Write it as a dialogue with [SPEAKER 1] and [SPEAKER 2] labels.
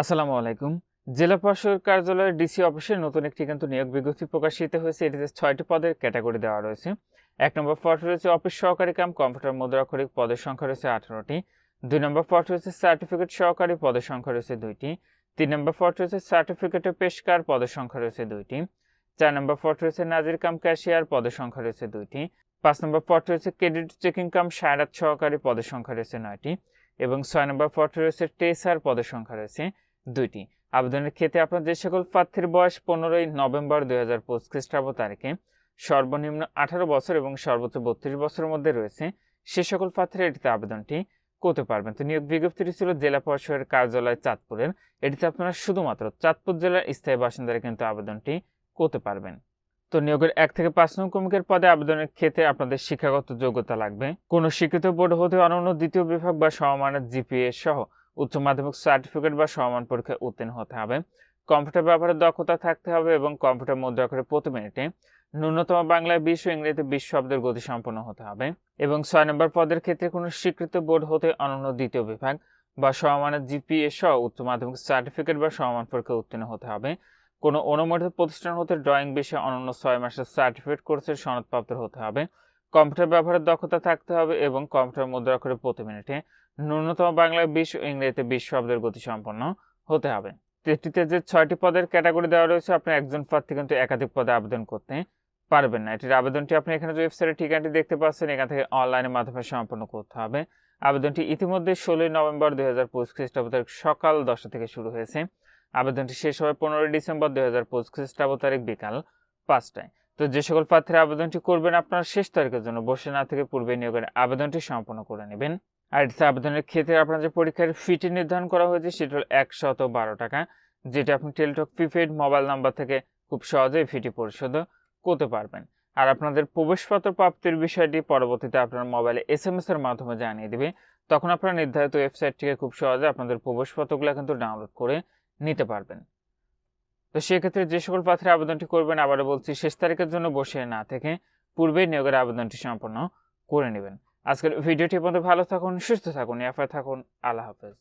[SPEAKER 1] আসসালামু আলাইকুম। জেলা প্রশাসক কার্যালয়ের ডিসি অফিসে নতুন একটি কিন্তু নিয়োগ বিজ্ঞপ্তি প্রকাশিত হয়েছে। এটিতে ছয়টি পদের ক্যাটাগরি দেওয়া রয়েছে। এক নম্বর পদ রয়েছে অফিস সহকারী কাম, কম্পিউটার মুদ্রাক্ষরিক পদের সংখ্যা রয়েছে আঠারোটি। দুই নম্বর পদ রয়েছে সার্টিফিকেট সহকারী, পদের সংখ্যা রয়েছে দুইটি। তিন নম্বর পদ রয়েছে সার্টিফিকেটে পেশকার, পদের সংখ্যা রয়েছে দুইটি। চার নম্বর পদ রয়েছে নাজির কাম ক্যাশিয়ার, পদের সংখ্যা রয়েছে দুইটি। পাঁচ নম্বর পদ রয়েছে ক্রেডিট চেকিং কাম, সায়রাত সহকারী, পদের সংখ্যা রয়েছে নয়টি। এবং ছয় নম্বর পদ রয়েছে টেসার, পদের সংখ্যা রয়েছে দুইটি। আবেদনের ক্ষেত্রে আপনার যে সকল প্রার্থীর বয়স পনেরোই নভেম্বর দুই হাজার পঁচিশ খ্রিস্টাব্দ তারিখে সর্বনিম্ন আঠারো বছর এবং সর্বোচ্চ বত্রিশ বছরের মধ্যে রয়েছে, সে সকল প্রার্থীরা এটিতে আবেদনটি করতে পারবেন। তো নিয়োগ বিজ্ঞপ্তিটি ছিল জেলা পরিষদের কার্যালয় চাঁদপুরের। এটিতে আপনারা শুধুমাত্র চাঁদপুর জেলার স্থায়ী বাসিন্দারা কিন্তু আবেদনটি করতে পারবেন। তো নিয়োগের এক থেকে পাঁচ নং কর্মীকের পদে আবেদনের ক্ষেত্রে আপনাদের শিক্ষাগত যোগ্যতা লাগবে। কোনো শিক্ষিত বোর্ড হতে অনন্য দ্বিতীয় বিভাগ বা সমমানের জিপিএ সহ উচ্চ মাধ্যমিক সার্টিফিকেট বা সমান পরীক্ষায় উত্তীর্ণ হতে হবে। কম্পিউটার ব্যবহারে দক্ষতা থাকতে হবে এবং কম্পিউটার মুদ্রা করে প্রতি মিনিটে ন্যূনতম বাংলায় বিশ ও ইংরেজিতে বিশ শব্দের গতি সম্পন্ন হতে হবে এবং ছয় নম্বর পদের ক্ষেত্রে কোনো স্বীকৃত বোর্ড হতে অনন্য দ্বিতীয় বিভাগ বা সমমানের জিপিএ সহ উচ্চ মাধ্যমিক সার্টিফিকেট বা সমান পরীক্ষায় উত্তীর্ণ হতে হবে। কোনো অনুমোদিত প্রতিষ্ঠান হতে ড্রয়িং বিষয়ে অনন্য ছয় মাসের সার্টিফিকেট কোর্সের সনদপ্রাপ্ত হতে হবে। কম্পিউটার ব্যবহারের দক্ষতা থাকতে হবে এবং কম্পিউটার মুদ্রা করে প্রতি মিনিটে ন্যূনতম বাংলা, বিশ ও ইংরেজিতে বিশ শব্দের গতি সম্পন্ন হতে হবে। এটিতে যে ছয়টি পদের ক্যাটাগরি দেওয়া রয়েছে, আপনি একজন প্রার্থী কিন্তু একাধিক পদে আবেদন করতে পারবেন না। এটির আবেদনটি আপনি এখানে যে ওয়েবসাইটের ঠিকানাটি দেখতে পাচ্ছেন, এখান থেকে অনলাইনের মাধ্যমে সম্পন্ন করতে হবে। আবেদনটি ইতিমধ্যে ষোলোই নভেম্বর দুই হাজার পঁচিশ খ্রিস্টাব্দ সকাল দশটা থেকে শুরু হয়েছে। আবেদনটি শেষ হবে পনেরোই ডিসেম্বর দুই হাজার পঁচিশ খ্রিস্টাব্দ তারিখ বিকাল পাঁচটায়। তো যে সকল প্রার্থীরা আবেদনটি করবেন, আপনারা শেষ তারিখের জন্য বসে না থেকে পূর্বে নিয়োগের আবেদনটি সম্পন্ন করে নেবেন। আর আবেদনের ক্ষেত্রে আপনার যে পরীক্ষার ফিটি নির্ধারণ করা হয়েছে, সেটা হল একশত বারো টাকা, যেটা আপনি টেলিটক প্রিপেড মোবাইল নাম্বার থেকে খুব সহজেই ফিটি পরিশোধ করতে পারবেন। আর আপনাদের প্রবেশপত্র প্রাপ্তির বিষয়টি পরবর্তীতে আপনার মোবাইলে এস এম এস এর মাধ্যমে জানিয়ে দিবে। তখন আপনারা নির্ধারিত ওয়েবসাইট থেকে খুব সহজে আপনাদের প্রবেশপত্রগুলো কিন্তু ডাউনলোড করে নিতে পারবেন। তো সেক্ষেত্রে যে সকল প্রার্থীরা আবেদনটি করবেন, আবারও বলছি, শেষ তারিখের জন্য বসে না থেকে পূর্বেই নিয়োগের আবেদনটি সম্পন্ন করে নেবেন। আজকের ভিডিওটি পর্যন্ত, ভালো থাকুন, সুস্থ থাকুন এফআই থাকুন, আল্লাহ হাফেজ।